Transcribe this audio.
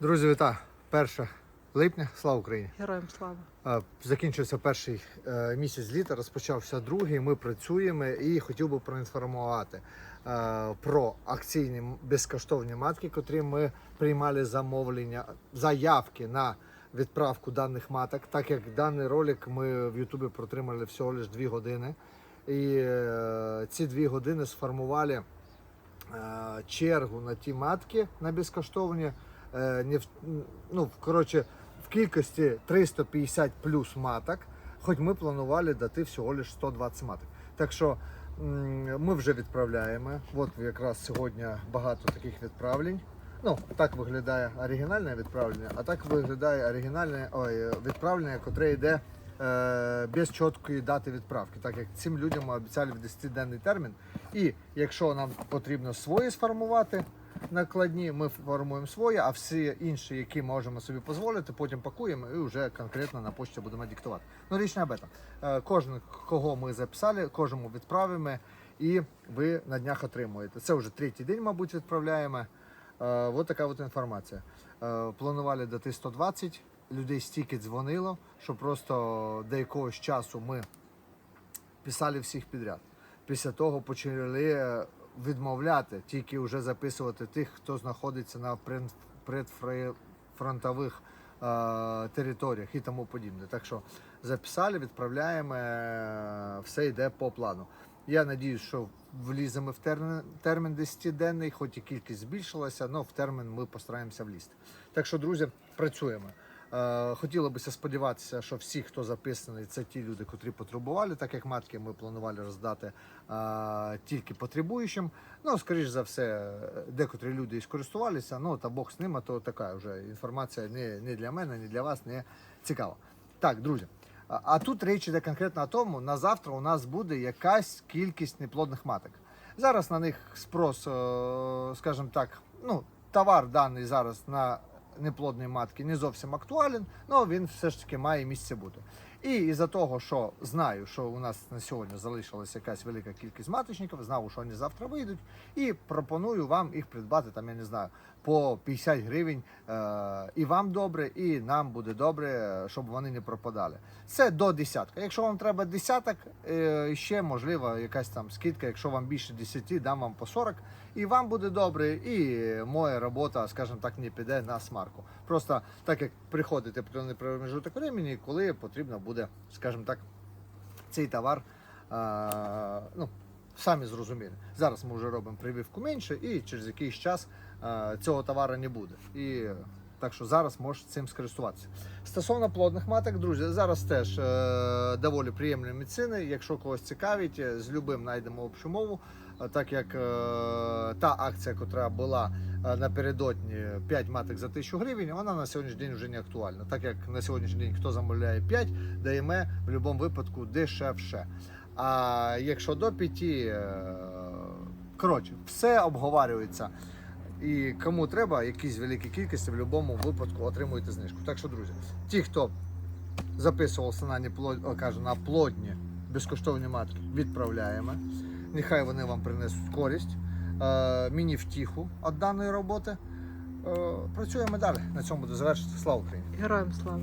Друзі, вітаю! 1 липня, слава Україні! Героям слава. Закінчився перший е, місяць літа, розпочався другий. Ми працюємо і хотів би проінформувати е, про акційні безкоштовні матки, котрі ми приймали замовлення, заявки на відправку даних маток. Так як даний ролик ми в Ютубі протримали всього лише 2 години. І е, ці дві години сформували чергу на ті матки на безкоштовні. Е, не в, ну, коротше, в кількості 350 плюс маток, хоч ми планували дати всього лише 120 маток. Так що ми вже відправляємо. От якраз сьогодні багато таких відправлень. Ну, так виглядає оригінальне відправлення, а так виглядає оригінальне ой, відправлення, яке йде е, без чіткої дати відправки, так як цим людям ми обіцяли в 10-денний термін. І якщо нам потрібно свої сформувати накладні, ми формуємо свої, а всі інші, які можемо собі дозволити, потім пакуємо і вже конкретно на почті будемо диктувати. Ну, річ не об этом. Е, Кожен, кого ми записали, кожному відправимо, і ви на днях отримуєте. Це вже третій день, мабуть, відправляємо. Е, Ось така от інформація. Е, Планували дати 120, людей стільки дзвонило, що просто до якогось часу ми писали всіх підряд. Після того почали відмовляти, тільки вже записувати тих, хто знаходиться на предфронтових е, територіях і тому подібне. Так що записали, відправляємо, е, все йде по плану. Я надіюсь, що вліземо в термін, термін 10-денний, хоч і кількість збільшилася, але в термін ми постараємося влізти. Так що, друзі, працюємо. Е, Хотілося б сподіватися, що всі, хто записаний, це ті люди, котрі потребували, так як матки ми планували роздати е, тільки потребуючим. Ну, скоріш за все, декотрі люди і скористувалися. Ну та Бог з ними, то така вже інформація не, не для мене, не для вас, не цікава. Так, друзі. А а тут річ іде конкретно о тому, на завтра у нас буде якась кількість неплодних маток. Зараз на них спрос, е, скажімо так, ну, товар даний зараз на неплодні матки не зовсім актуален, але він все ж таки має місце бути. І із-за того, що знаю, що у нас на сьогодні залишилася якась велика кількість маточників, знав, що вони завтра вийдуть, і пропоную вам їх придбати, там, я не знаю, по 50 гривень. Е, і вам добре, і нам буде добре, е, щоб вони не пропадали. Це до десятка. Якщо вам треба десяток, е, ще можливо якась там скидка, якщо вам більше 10, дам вам по 40, і вам буде добре, і моя робота, скажімо так, не піде на смарку. Просто так як приходите певний промежуток времени, коли потрібно буде, скажімо так, цей товар. А, ну, Самі зрозуміли. Зараз ми вже робимо прививку менше, і через якийсь час а, цього товару не буде. І так що зараз можеш цим скористуватися. Стосовно плодних маток, друзі, зараз теж е, доволі приємні ціни. Якщо когось цікавить, е, з любим знайдемо общу мову. Е, Так як е, та акція, яка була е, напередодні 5 маток за 1000 гривень, вона на сьогоднішній день вже не актуальна. Так як на сьогоднішній день хто замовляє 5, даємо в будь-якому випадку дешевше. А якщо до 5, е, коротше, все обговорюється. І кому треба, якісь великі кількості, в будь-якому випадку отримуєте знижку. Так що, друзі, ті, хто записувався на неплод... кажу, на плодні безкоштовні матки, відправляємо. Нехай вони вам принесуть користь, е, мені втіху від даної роботи. Е, працюємо далі. На цьому буде завершити. Слава Україні! Героям слава.